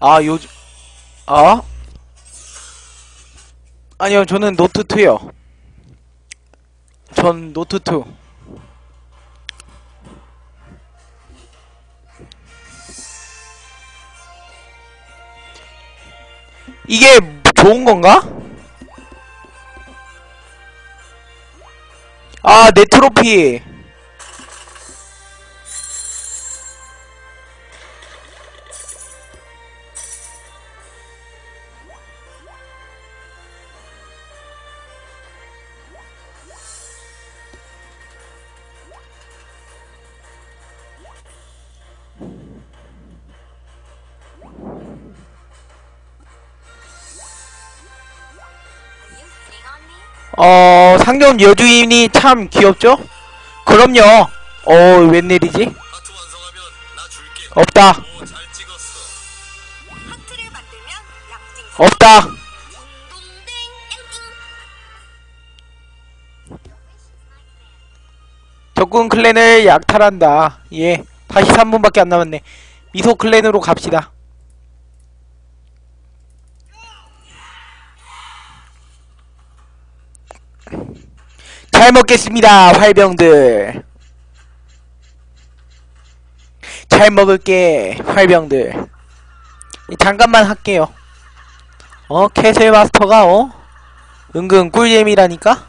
아, 요즘, 아? 아니요, 저는 노트 2요. 전 노트 2. 이게 좋은 건가? 아, 내 트로피. 어, 상점 여주인이 참 귀엽죠? 그럼요. 어, 웬일이지? 없다. 없다. 적군 클랜을 약탈한다. 예. 다시 3분밖에 안 남았네. 미소 클랜으로 갑시다. 잘 먹겠습니다, 활병들. 잘 먹을게, 활병들. 잠깐만 할게요. 어, 캐슬 마스터가, 어? 은근 꿀잼이라니까?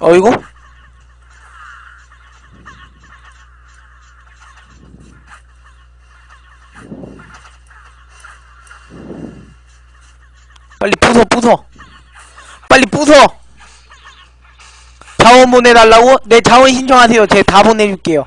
어이구? 빨리 부숴 부숴 빨리 부숴 자원 보내달라고? 네 자원 신청하세요. 제가 다 보내줄게요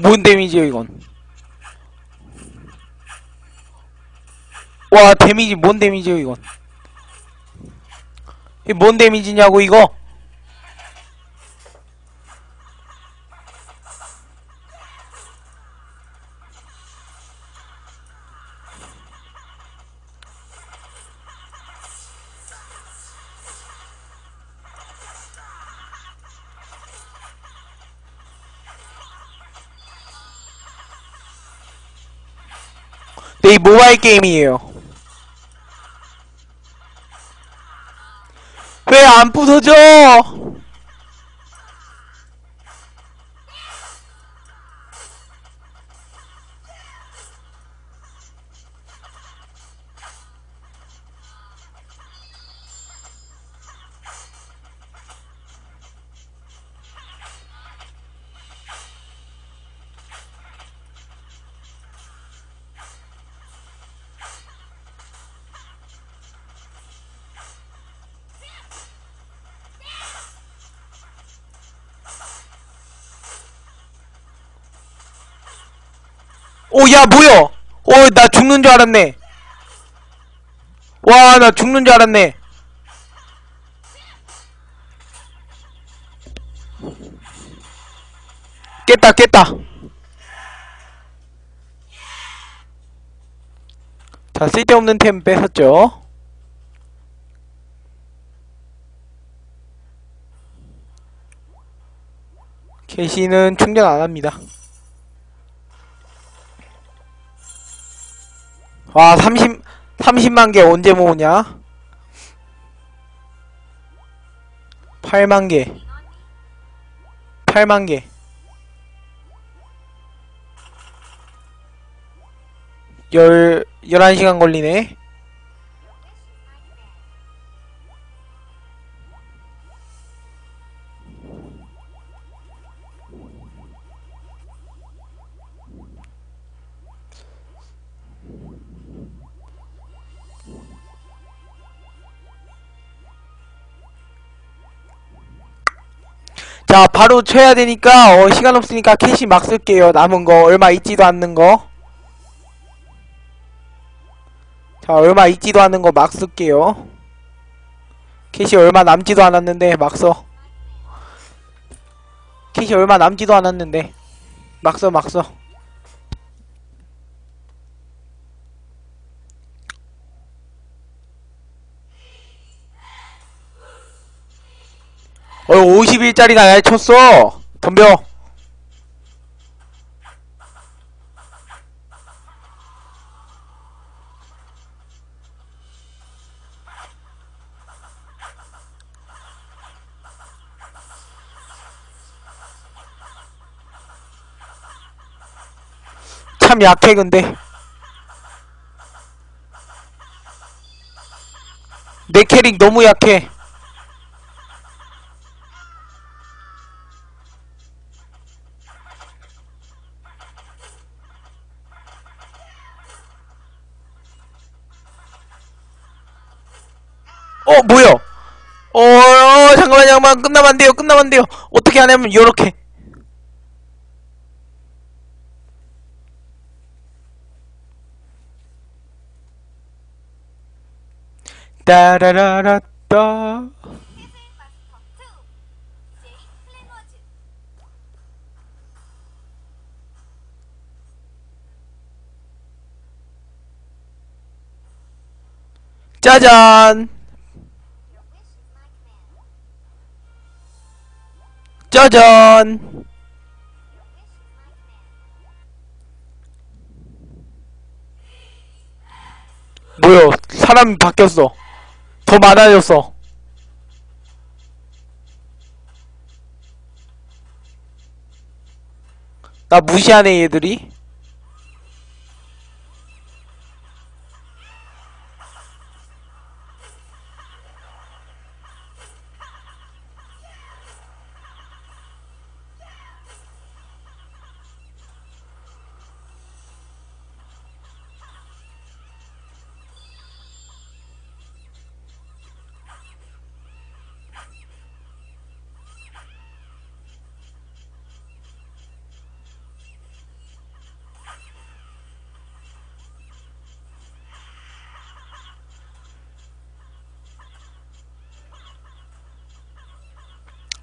뭔 데미지요 이건? 와 데미지 뭔 데미지요 이건? 이게 뭔 데미지냐고 이거 네, 이 모바일 게임이에요. 왜 안 부서져? 오, 야, 뭐야? 어, 나 죽는 줄 알았네. 와, 나 죽는 줄 알았네. 깼다, 깼다. 자, 쓸데없는 템 뺏었죠. 캐시는 충전 안 합니다. 와, 30, 30만 개 언제 모으냐? 8만 개. 8만 개. 열, 11시간 걸리네. 자, 바로 쳐야 되니까, 어, 시간 없으니까 캐시 막 쓸게요. 남은 거, 얼마 있지도 않는 거. 자, 얼마 있지도 않는 거 막 쓸게요. 캐시 얼마 남지도 않았는데, 막 써. 캐시 얼마 남지도 않았는데, 막 써, 막 써. 어, 50일짜리나 날 쳤어! 덤벼! 참 약해, 근데. 내 캐릭 너무 약해. 어, 뭐야? 어, 어, 잠깐만, 잠깐만, 끝나면 돼요. 어떻게 하냐면, 요렇게. 따라라라따. 세븐 마스터 2 제이 플래너즈 짜잔! 짜잔! 뭐야, 사람이 바뀌었어. 더 많아졌어. 나 무시하네, 얘들이.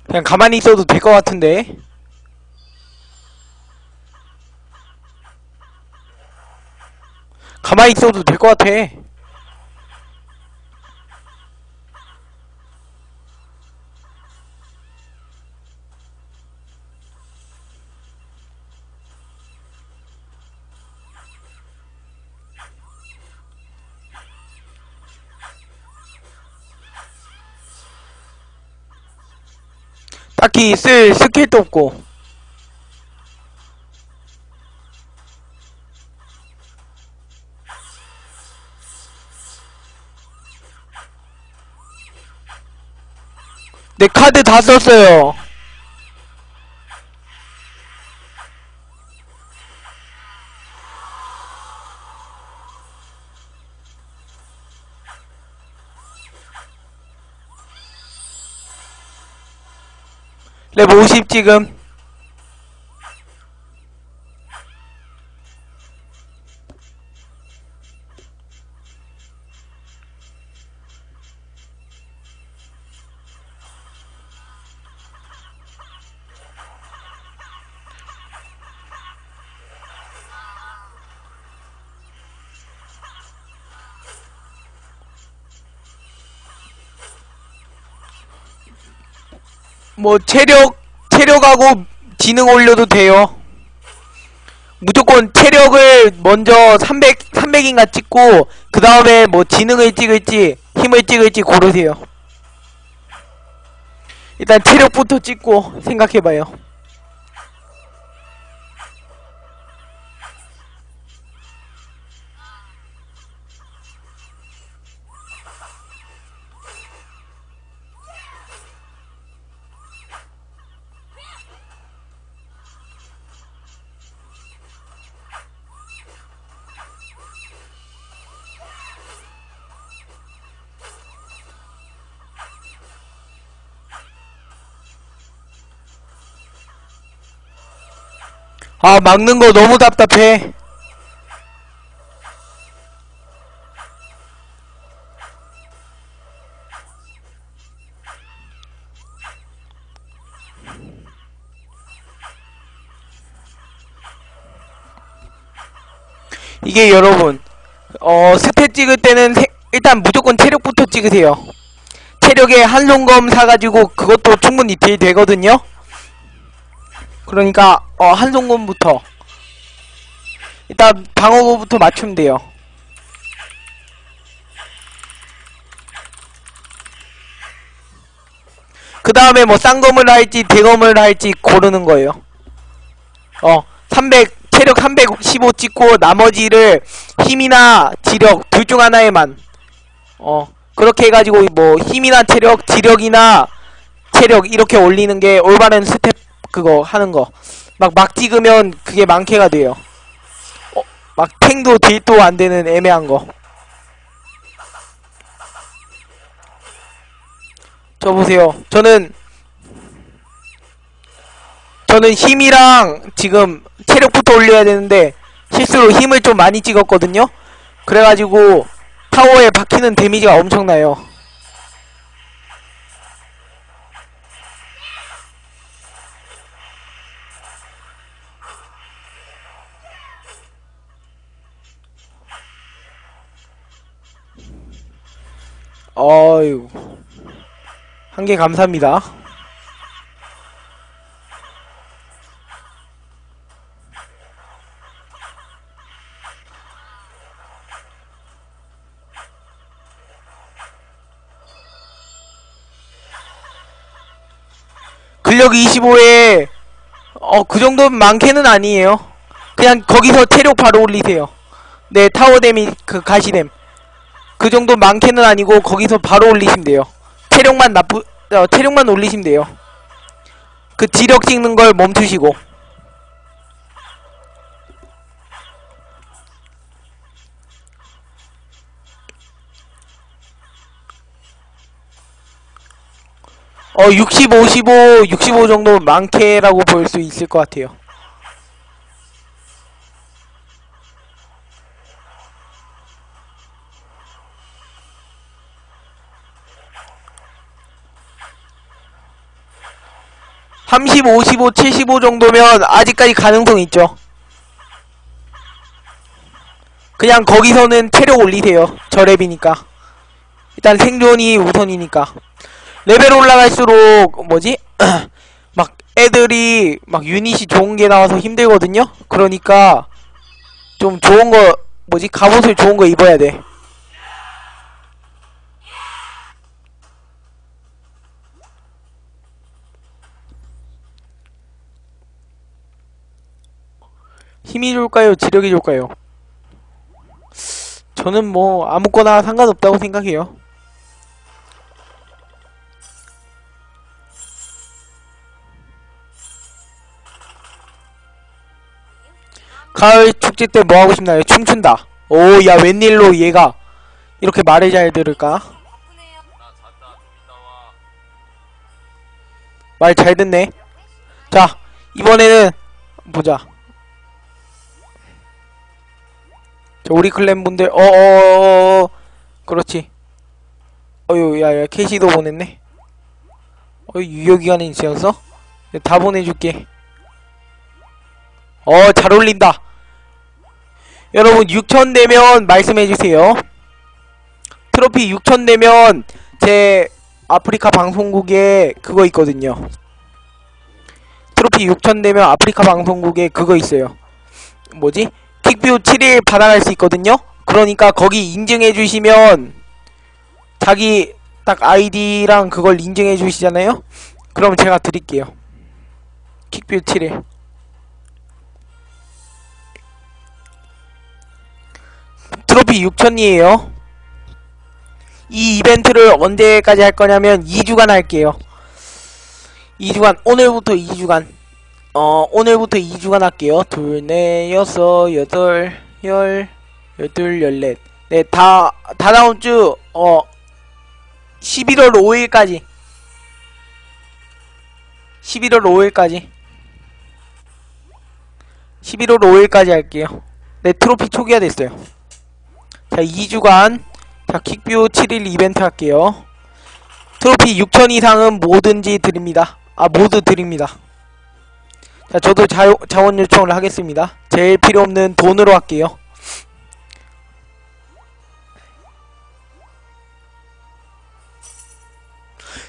그냥 가만히 있어도 될 것 같은데. 가만히 있어도 될 것 같아. 딱히 쓸 스킬도 없고. 내 카드 다 썼어요. 레벨 50 지금. 뭐 체력 체력하고 지능 올려도 돼요. 무조건 체력을 먼저 300 300인가 찍고 그 다음에 뭐 지능을 찍을지 힘을 찍을지 고르세요. 일단 체력부터 찍고 생각해봐요. 아 막는 거 너무 답답해. 이게 여러분 어 스탯 찍을 때는 세- 일단 무조건 체력부터 찍으세요. 체력에 한송검 사가지고 그것도 충분히 딜 되거든요 그러니까 어 한송검부터. 일단 방어구부터 맞추면 돼요. 그 다음에 뭐 쌍검을 할지 대검을 할지 고르는 거예요. 어 300 체력 315 찍고 나머지를 힘이나 지력 둘 중 하나에만. 어 그렇게 해가지고 뭐 힘이나 체력 지력이나 체력 이렇게 올리는 게 올바른 스텝 그거 하는 거. 막 막 찍으면 그게 많게가 돼요. 어, 막 탱도 딜도 안 되는 애매한 거. 저 보세요. 저는 저는 힘이랑 지금 체력부터 올려야 되는데 실수로 힘을 좀 많이 찍었거든요. 그래가지고 타워에 박히는 데미지가 엄청나요 어유 한개 감사합니다 근력 25에 어 그 정도면 많게는 아니에요. 그냥 거기서 체력 바로 올리세요. 네 타워 데미 그 가시뎀 그 정도 많게는 아니고 거기서 바로 올리시면 돼요. 체력만 나쁘 어, 체력만 올리시면 돼요. 그 지력 찍는 걸 멈추시고 어 60, 55, 65 정도 많게라고 볼 수 있을 것 같아요. 삼십, 오십오, 칠십오 정도면 아직까지 가능성 있죠. 그냥 거기서는 체력 올리세요. 저랩이니까. 일단 생존이 우선이니까. 레벨 올라갈수록 뭐지? 막 애들이 막 유닛이 좋은 게 나와서 힘들거든요. 그러니까 좀 좋은 거 뭐지? 갑옷을 좋은 거 입어야 돼. 힘이 좋을까요? 지력이 좋을까요? 저는 뭐 아무거나 상관없다고 생각해요. 가을 축제 때 뭐 하고 싶나요? 춤춘다. 오, 야, 웬일로 얘가 이렇게 말을 잘 들을까? 말 잘 듣네. 자, 이번에는 보자. 우리 클랜 분들, 어어어어, 그렇지. 어유, 야, 야, 캐시도 보냈네. 어, 유효기간이 지었어? 네, 다 보내줄게. 어, 잘 어울린다. 여러분, 6천 되면 말씀해주세요. 트로피 6천 되면 제 아프리카 방송국에 그거 있거든요. 트로피 6천 되면 아프리카 방송국에 그거 있어요. 뭐지? 킥뷰 7일 받아갈 수 있거든요. 그러니까 거기 인증해 주시면 자기 딱 아이디랑 그걸 인증해 주시잖아요. 그럼 제가 드릴게요. 킥뷰 7일. 트로피 6천이에요. 이 이벤트를 언제까지 할 거냐면 2주간 할게요. 2주간 오늘부터 2주간 어 오늘부터 2주간 할게요. 둘, 넷, 여섯, 여덟, 열, 열둘, 열넷. 네, 다, 다 다음 주, 어, 11월 5일까지. 11월 5일까지. 11월 5일까지 할게요. 네, 트로피 초기화 됐어요. 자, 2주간, 자, 킥뷰 7일 이벤트 할게요. 트로피 6천 이상은 뭐든지 드립니다. 아, 모두 드립니다. 자, 저도 자, 자원 요청을 하겠습니다. 제일 필요 없는 돈으로 할게요.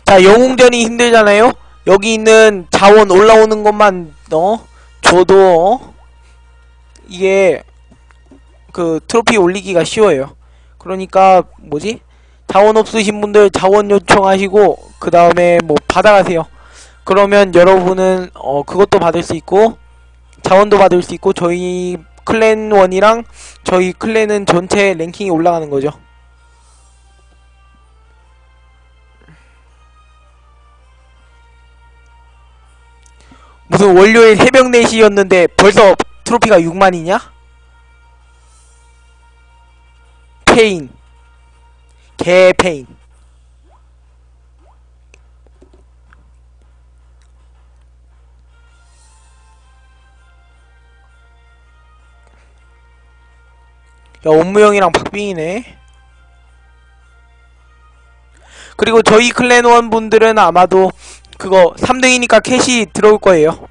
자, 영웅전이 힘들잖아요? 여기 있는 자원 올라오는 것만, 어? 줘도, 어? 이게, 그, 트로피 올리기가 쉬워요. 그러니까, 뭐지? 자원 없으신 분들 자원 요청하시고, 그 다음에 뭐, 받아가세요. 그러면 여러분은, 어, 그것도 받을 수 있고, 자원도 받을 수 있고, 저희 클랜1이랑 저희 클랜은 전체 랭킹이 올라가는 거죠. 무슨 월요일 새벽 4시였는데 벌써 트로피가 6만이냐? 페인 개페인 야 온무영이랑 박빙이네. 그리고 저희 클랜원 분들은 아마도 그거 3등이니까 캐시 들어올 거예요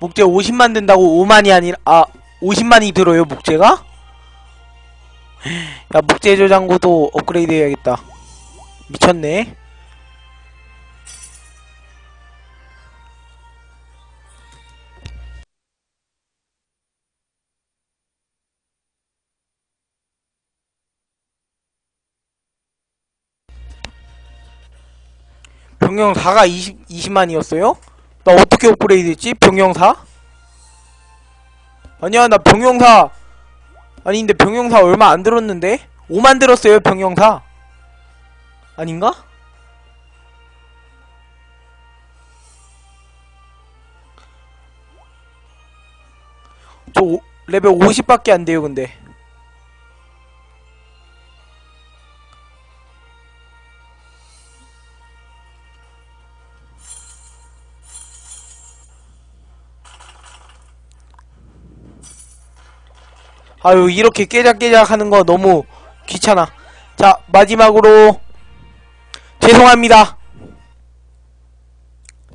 목재 50만 된다고 5만이 아니라 아 50만이 들어요 목재가? 야 목재 저장고도 업그레이드 해야겠다 미쳤네 병영 4가 20, 20만이었어요? 나 어떻게 업그레이드 했지? 병영사? 아니야 나 병영사 아니 근데 병영사 얼마 안 들었는데? 5만 들었어요 병영사 아닌가? 저 오- 레벨 50밖에 안 돼요 근데 아유 이렇게 깨작깨작 하는 거 너무 귀찮아. 자 마지막으로 죄송합니다.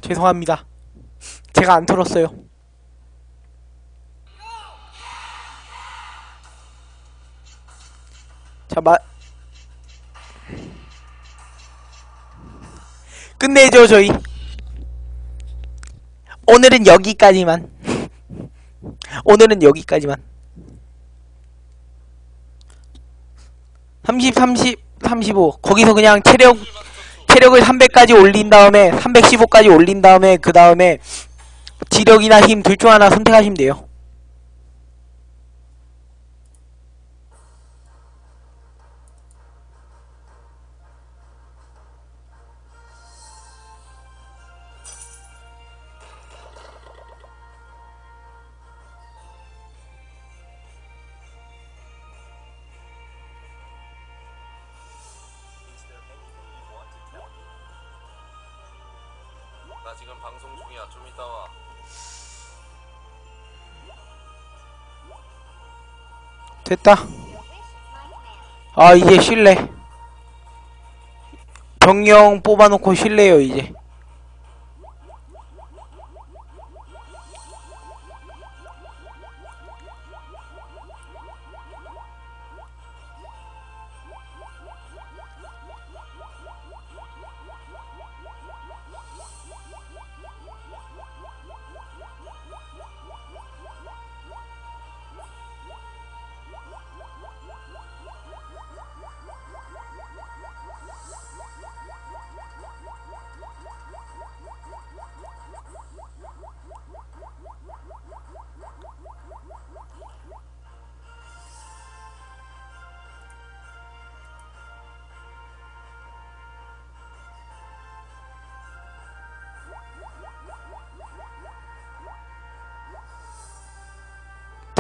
죄송합니다. 제가 안 털었어요. 자 마... 끝내죠 저희. 오늘은 여기까지만. 오늘은 여기까지만 30, 30, 35 거기서 그냥 체력 체력을 300까지 올린 다음에 315까지 올린 다음에 그 다음에 지력이나 힘 둘 중 하나 선택하시면 돼요 됐다. 아 이제 쉴래 병영 뽑아놓고 쉴래요 이제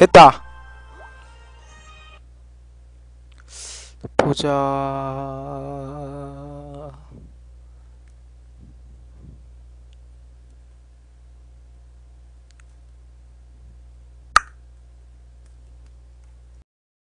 됐다. 보자.